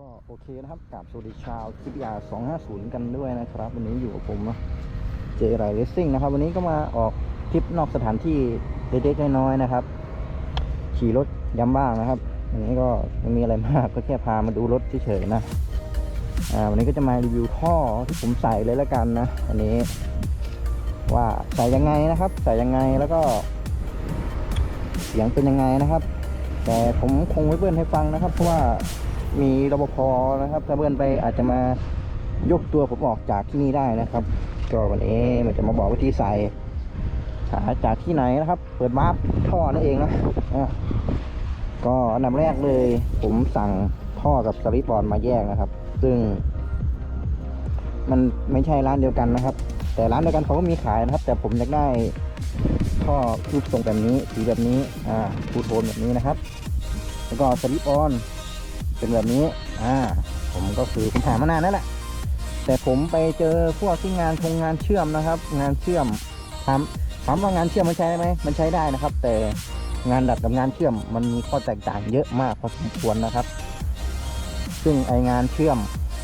ก็โอเคนะครับกับสวัสดีชาวทิพยา 250 กันด้วยนะครับ วันนี้อยู่กับผมเจไรเรซซิ่งนะครับ วันนี้ก็มาออกทริปนอกสถานที่เล็กๆน้อยๆนะครับ ขี่รถย้ำบ้างนะครับ วันนี้ก็ไม่มีอะไรมากก็แค่พามาดูรถเฉยๆนะอ่าวันนี้ก็จะมารีวิวท่อที่ผมใส่เลยแล้วกันนะอันนี้ ว่าใส่ยังไงนะครับ ใส่ยังไงแล้วก็ เสียงเป็นยังไงนะครับ แต่ผมคงไม่เบิ้ลให้ฟังนะครับ เพราะว่า มีรปภนะครับถ้าเบิ้ลไปอาจจะมายกตัวผมออกจากที่นี่ได้นะครับ ก็วันนี้มันจะมาบอกวิธีใส่หาจากที่ไหนนะครับ เปิดวาร์ปท่อนั่นเองนะะก็อันดับแรกเลย ผมสั่งท่อกับสลิปบอร์ดมาแยกนะครับ ซึ่ง มันไม่ใช่ร้านเดียวกันนะครับ แต่ร้านเดียวกันเขาก็มีขายนะครับ แต่ผมอยากได้ท่อรูปทรงแบบนี้สีแบบนี้อ่าทูโทนแบบนี้นะครับ แล้วก็สลิปออน เป็นแบบนี้ อ่า ผมก็คือผมหามานานแล้วแหละ แต่ผมไปเจอพวกที่งานทงงานเชื่อมนะครับ งานเชื่อมถามถามว่างานเชื่อมมันใช้ได้ไหม มันใช้ได้นะครับ แต่งานดัดกับงานเชื่อมมันมีข้อแตกต่างเยอะมากพอสมควรนะครับ ซึ่งไองานเชื่อม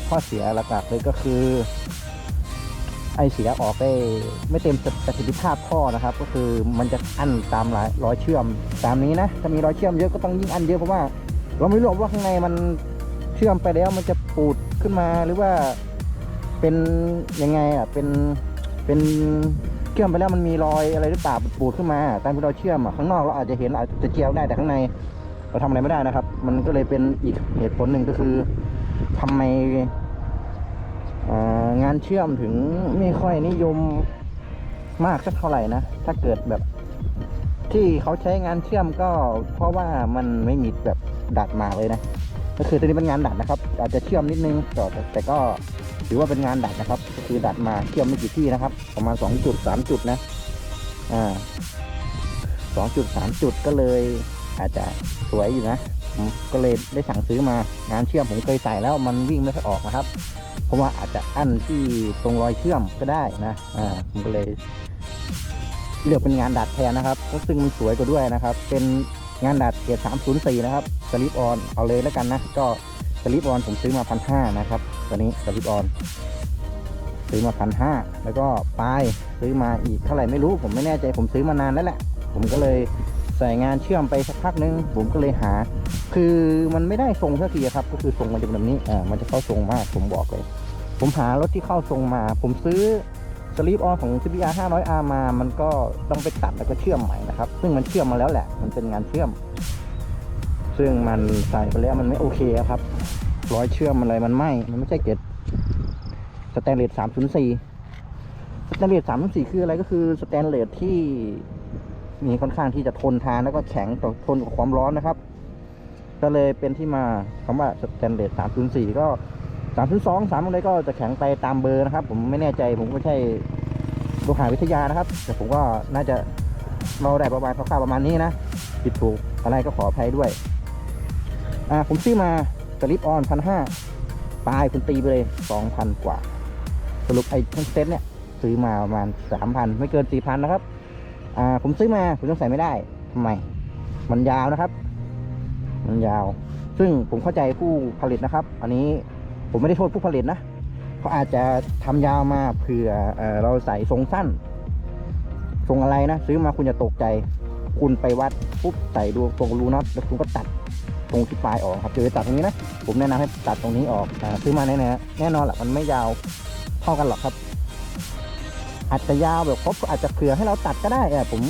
ข้อเสียหลักๆเลยก็คือ ไอเสียออกได้ไม่เต็มประสิทธิภาพท่อนะครับ ก็คือมันจะอั้นตามรอยรอยเชื่อมตามนี้นะ ถ้ามีรอยเชื่อมเยอะก็ต้องยิ่งอั้นเยอะเพราะว่า เราไม่รู้ว่าข้างในมันเชื่อมไปแล้วมันจะปูดขึ้นมาหรือว่าเป็นยังไงอะเป็นเป็นเชื่อมไปแล้วมันมีรอยอะไรหรือเปล่าปูดขึ้นมาตามที่เราเชื่อมอะข้างนอกเราอาจจะเห็นอาจจะเจียวได้แต่ข้างในเราทำอะไรไม่ได้นะครับ มันก็เลยเป็นอีกเหตุผลหนึ่งก็คือทำไมงานเชื่อมถึงไม่ค่อยนิยมมากสักเท่าไหร่นะถ้าเกิดแบบที่เขาใช้งานเชื่อมก็เพราะว่ามันไม่มีแบบ ดัดมาเลยนะ ก็คือตัวนี้เป็นงานดัดนะครับ อาจจะเชื่อมนิดนึงแต่แต่ก็ถือว่าเป็นงานดัดนะครับ ก็คือดัดมาเชื่อมไม่กี่ที่นะครับ ประมาณ2จุด3จุดนะ อ่าสองจุดสามจุดก็เลย อาจจะสวยอยู่นะ ก็เลยได้สั่งซื้อมางานเชื่อมผมเคยใส่แล้วมันวิ่งไม่ค่อยออกนะครับเพราะว่าอาจจะอั้นที่ตรงรอยเชื่อมก็ได้นะอ่าผมก็เลยเลือกเป็นงานดัดแทนนะครับก็ซึ่งมันสวยกว่าด้วยนะครับ เป็น งานดัดเกียร์304นะครับสลิปออนเอาเลยแล้วกันนะ ก็สลิปออนผมซื้อมาพันห้านะครับตัวนี้สลิปออนซื้อมาพันห้าแล้วก็ปลายซื้อมาอีกเท่าไหร่ไม่รู้ ผมไม่แน่ใจผมซื้อมานานแล้วแหละ ผมก็เลยใส่งานเชื่อมไปสักพักนึง ผมก็เลยหา คือมันไม่ได้ทรงสักทีครับ ก็คือทรงมันจะเป็นแบบนี้อ่ามันจะเข้าทรงมากผมบอกเลย ผมหารถที่เข้าทรงมา ผมซื้อ สลีปออนของ CBR 500R มา มันก็ต้องไปตัดแล้วก็เชื่อมใหม่นะครับ ซึ่งมันเชื่อมมาแล้วแหละ มันเป็นงานเชื่อม ซึ่งมันใส่ไปแล้วมันไม่โอเคครับ ร้อยเชื่อมอะไรมันไหมมันไม่ใช่เกรดสแตนเลส304สแตนเลส304คืออะไรก็คือสแตนเลสที่มีค่อนข้างที่จะทนทานแล้วก็แข็งต่อทนกับความร้อนนะครับ ก็เลยเป็นที่มาคำว่าสแตนเลส304ก็ 302 3องสามอะไรก็จะแข็งไปตามเบอร์นะครับ ผมไม่แน่ใจผมก็ไม่ใช่ลูกหาวิทยานะครับ แต่ผมก็น่าจะเราได้ประมาณคร่าวๆประมาณนี้นะผิดถูกอะไรก็ขออภัยด้วยอ่าผมซื้อมาสลิปออนพันห้าปลายคุณตีไปเลยสองพันกว่า สรุปไอ้ทั้งเซ็ตเนี่ยซื้อมาประมาณสามพันไม่เกินสี่พันนะครับอ่าผมซื้อมาผมต้องใส่ไม่ได้ทำไม มันยาวนะครับ มันยาว ซึ่งผมเข้าใจผู้ผลิตนะครับ อันนี้ ผมไม่ได้โทษผู้ผลิตนะเขาอาจจะทำยาวมาเผื่อเอเราใส่ทรงสั้น ทรงอะไรนะซื้อมาคุณจะตกใจ คุณไปวัดปุ๊บใส่ดูตรงรูน็อตแล้วคุณก็ตัดตรงที่ปลายออกครับจะไปตัดตรงนี้นะผมแนะนำให้ตัดตรงนี้ออกอซื้อมาแน่ๆแน่นอนแหละมันไม่ยาวเท่ากันหรอกครับ อาจจะยาวแบบครบก็อาจจะเผื่อให้เราตัดก็ได้อผม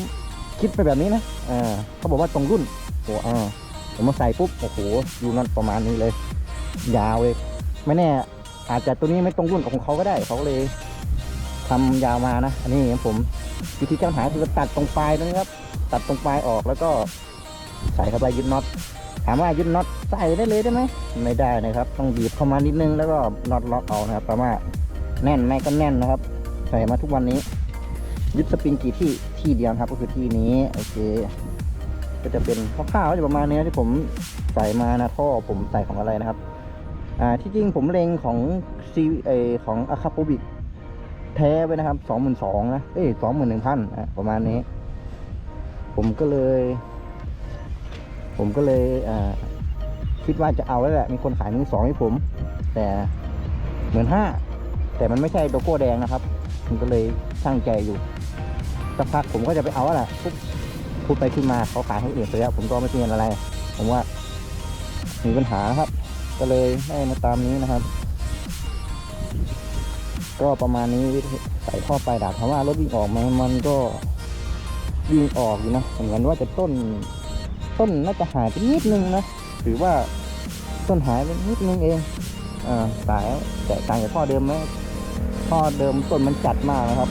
คิดไปแบบนี้นะเอเขาบอกว่าตรงรุ่นโอ้เออผมมาใส่ปุ๊บโอ้โหรูน็อตประมาณนี้เลย ยาวเลย ไม่แน่ อาจจะตัวนี้ไม่ตรงรุ่นกับของเขาก็ได้เขาเลยทำยาวมานะอันนี้ผมวิธีแก้ปัญหาคือตัดตรงปลายนี้ครับ ตัดตรงปลายออกแล้วก็ใส่เข้าไปยึดน็อตถามว่ายึดน็อตใส่ได้เลยได้ไหมไม่ได้นะครับ ต้องบีบเข้ามานิดนึงแล้วก็น็อตล็อกเอานะครับประมาณแน่นไหมก็แน่นนะครับ ใส่มาทุกวันนี้ ยึดสปริงกี่ที่ที่เดียวครับ ก็คือที่นี้โอเค ก็จะเป็นคร่าวๆจะประมาณนี้ที่ผมใส่มานะท่อผมใส่ของอะไรนะครับ ที่จริงผมเลงของซีเอของอะคาโปบิกแท้ไว้นะครับสองหมื่นสองนะเอ้ยสองหมื่นหนึ่งพันอะประมาณนี้ ผมก็เลย ผมก็เลยอ่าคิดว่าจะเอาแล้วแหละ มีคนขายมือสองให้ผม แต่เหมือนห้าแต่มันไม่ใช่โลโก้แดงนะครับ ผมก็เลยช่างใจอยู่สักพักผมก็จะไปเอาแหละปุ๊บพูดไปขึ้นมาเขาขายให้คนอื่นไปแล้วผมก็ไม่เปลี่ยนอะไร ผมว่ามีปัญหาครับ ก็เลยให้มาตามนี้นะครับ ก็ประมาณนี้ใส่ท่อไปดาบถามว่ารถวิ่งออกไหมมันก็วิ่งออกอยู่นะเหมือนว่าจะต้นต้นน่าจะหายไปนิดนึงนะถือว่าต้นหายไปนิดนึงเองอ่าสายแต่ต่างจากท่อเดิมไหมท่อเดิมต้นมันจัดมากนะครับ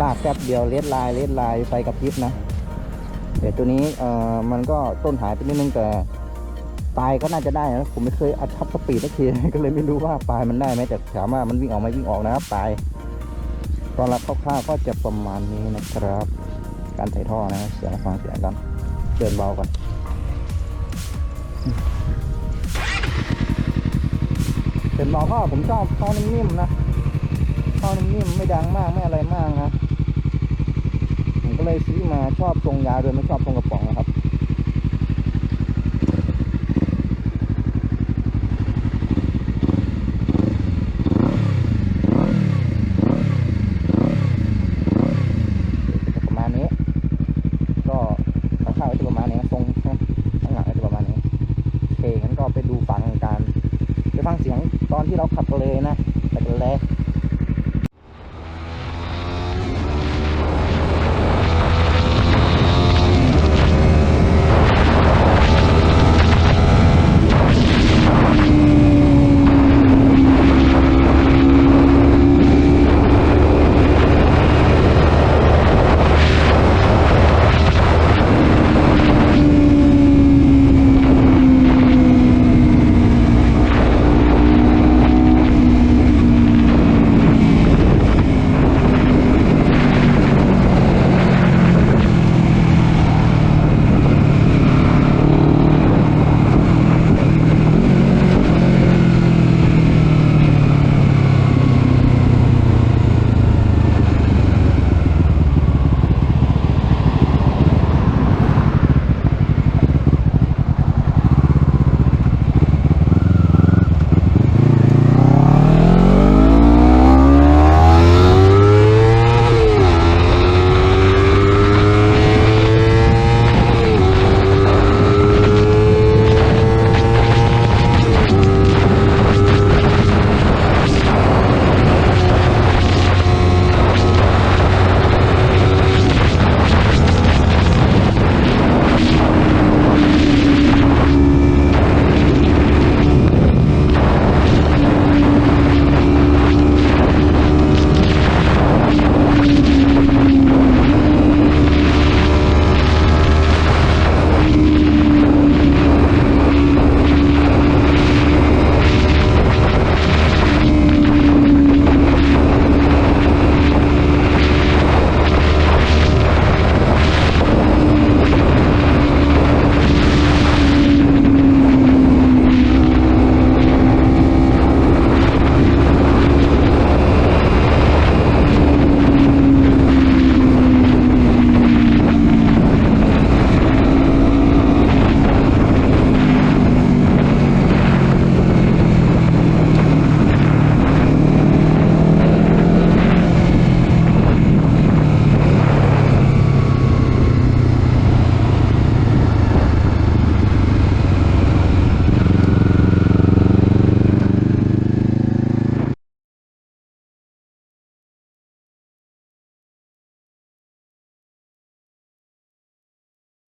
ลากแป๊บเดียวเลดลายเลดลายไฟกระพริบนะแต่ตัวนี้เอ่อมันก็ต้นหายไปนิดนึงแต่ ปลายก็น่าจะได้นะผมไม่เคยอัดทับสปีดสักทีก็เลยไม่รู้ว่าปลายมันได้ไหมแต่ถามว่ามันวิ่งออกไหมวิ่งออกนะครับปลายตอนรับคร่าวๆก็จะประมาณนี้นะครับ การใส่ท่อนะเสียงฟังเสียงกันเดินเบาก่อนเดินเบาก็ผมชอบท่อนิ่มๆนะท่อนิ่มๆไม่ดังมากไม่อะไรมากนะผมก็เลยซื้อมาชอบทรงยาวโดยไม่ชอบทรงกระป๋องนะครับ